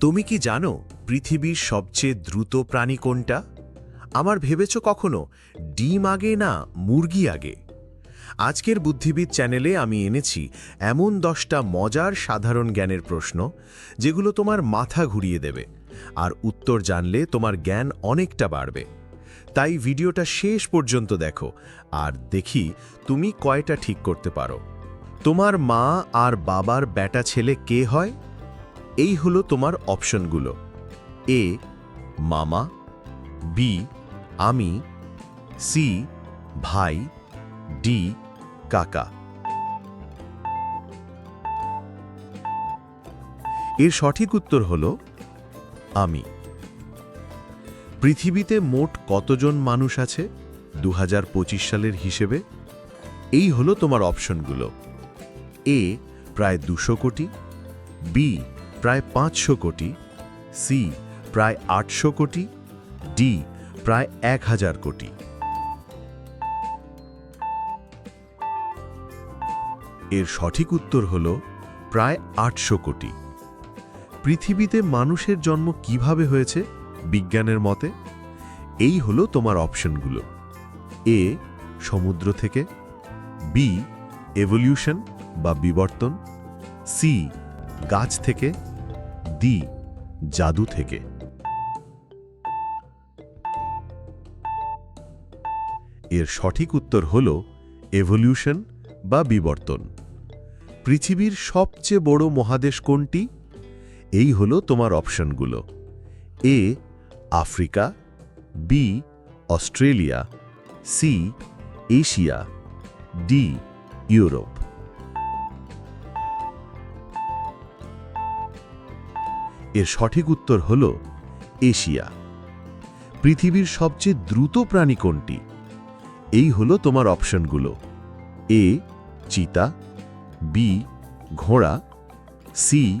তুমি কি জানো পৃথিবীর সবচেয়ে দ্রুত প্রাণী কোনটা? আমার ভেবেছ কখনো? ডিম আগে না মুরগি আগে? আজকের বুদ্ধিবিদ চ্যানেলে আমি এনেছি এমন দশটা মজার সাধারণ জ্ঞানের প্রশ্ন, যেগুলো তোমার মাথা ঘুরিয়ে দেবে, আর উত্তর জানলে তোমার জ্ঞান অনেকটা বাড়বে। তাই ভিডিওটা শেষ পর্যন্ত দেখো, আর দেখি তুমি কয়টা ঠিক করতে পারো। তোমার মা আর বাবার ব্যাটা ছেলে কে হয়? এই হলো তোমার অপশনগুলো। এ, মামা, বি, আমি, সি, ভাই, ডি, কাকা। এর সঠিক উত্তর হল আমি। পৃথিবীতে মোট কতজন মানুষ আছে দু হাজার পঁচিশ সালের হিসেবে? এই হলো তোমার অপশনগুলো। এ, প্রায় দুশো কোটি। বি প্রায় পাঁচশো কোটি, সি প্রায় আটশো কোটি, ডি প্রায় এক হাজার কোটি। এর সঠিক উত্তর হল প্রায় আটশো কোটি। পৃথিবীতে মানুষের জন্ম কীভাবে হয়েছে বিজ্ঞানের মতে? এই হলো তোমার অপশনগুলো। এ সমুদ্র থেকে, বি এভলিউশন বা বিবর্তন, সি গাছ থেকে ডি জাদু থেকে। এর সঠিক উত্তর হল এভলিউশন বা বিবর্তন। পৃথিবীর সবচেয়ে বড় মহাদেশ কোনটি? এই হলো তোমার অপশনগুলো। A, Africa, B, Australia, C, Asia, D, Europe. এর সঠিক উত্তর হল এশিয়া। পৃথিবীর সবচেয়ে দ্রুত প্রাণী কোনটি? এই হলো তোমার অপশনগুলো। এ, চিতা, বি, ঘোড়া, সি,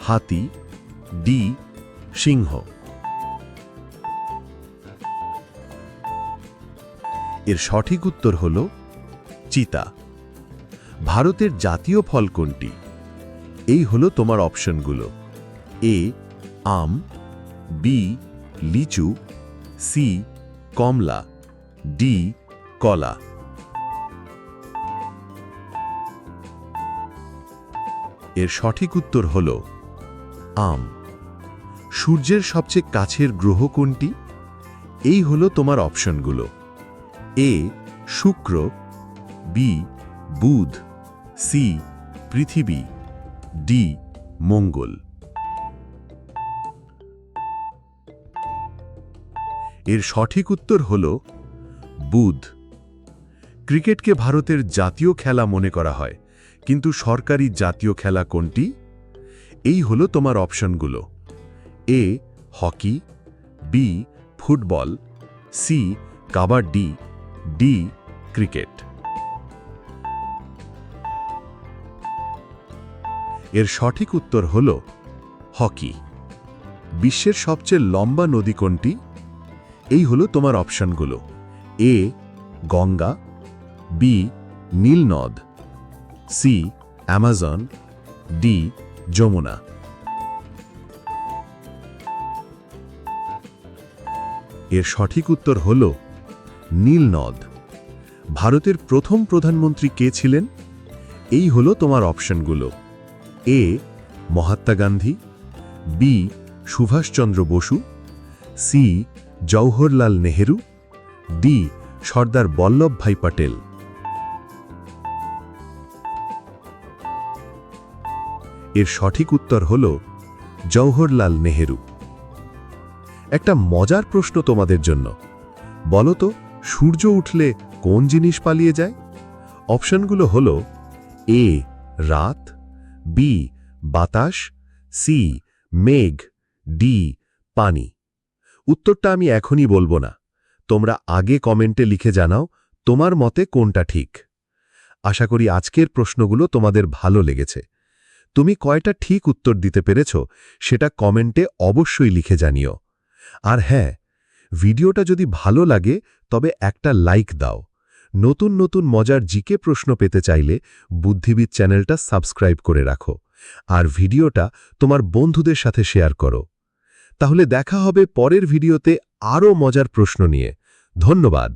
হাতি, ডি, সিংহ। এর সঠিক উত্তর হল চিতা। ভারতের জাতীয় ফল কোনটি? এই হলো তোমার অপশনগুলো। এ, আম, বি, লিচু, সি, কমলা, ডি, কলা। এর সঠিক উত্তর হল আম। সূর্যের সবচেয়ে কাছের গ্রহ কোনটি? এই হলো তোমার অপশনগুলো। এ, শুক্র, বি, বুধ, সি, পৃথিবী, ডি, মঙ্গল। এর সঠিক উত্তর হল বুধ। ক্রিকেটকে ভারতের জাতীয় খেলা মনে করা হয়, কিন্তু সরকারি জাতীয় খেলা কোনটি? এই হলো তোমার অপশনগুলো। A, hockey, B, football, C, kabaddi, D, cricket. এর সঠিক উত্তর হল হকি। বিশ্বের সবচেয়ে লম্বা নদী কোনটি? এই হলো তোমার অপশনগুলো। এ, গঙ্গা, বি, নীলনদ, সি, অ্যামাজন, ডি, যমুনা। এর সঠিক উত্তর হল নীলনদ। ভারতের প্রথম প্রধানমন্ত্রী কে ছিলেন? এই হলো তোমার অপশনগুলো। A, Mahatma Gandhi, B, Subhash Chandra Basu, C Jawaharlal Nehru, D. Sardar Vallabhbhai Patel. এর সঠিক উত্তর হল জওহরলাল নেহেরু। একটা মজার প্রশ্ন তোমাদের জন্য। বলো তো, সূর্য উঠলে কোন জিনিস পালিয়ে যায়? অপশনগুলো হল এ, রাত, বি, বাতাস, সি, মেঘ, ডি, পানি। উত্তরটা আমি এখনই বলব না। তোমরা আগে কমেন্টে লিখে জানাও তোমার মতে কোনটা ঠিক। আশা করি আজকের প্রশ্নগুলো তোমাদের ভালো লেগেছে। তুমি কয়টা ঠিক উত্তর দিতে পেরেছ সেটা কমেন্টে অবশ্যই লিখে জানিও। আর হ্যাঁ ভিডিওটা যদি ভালো লাগে তবে একটা লাইক দাও। নতুন নতুন মজার জিকে প্রশ্ন পেতে চাইলে বুদ্ধিবিদ চ্যানেলটা সাবস্ক্রাইব করে রাখো। আর ভিডিওটা তোমার বন্ধুদের সাথে শেয়ার করো। তাহলে দেখা হবে পরের ভিডিওতে আরও মজার প্রশ্ন নিয়ে। ধন্যবাদ।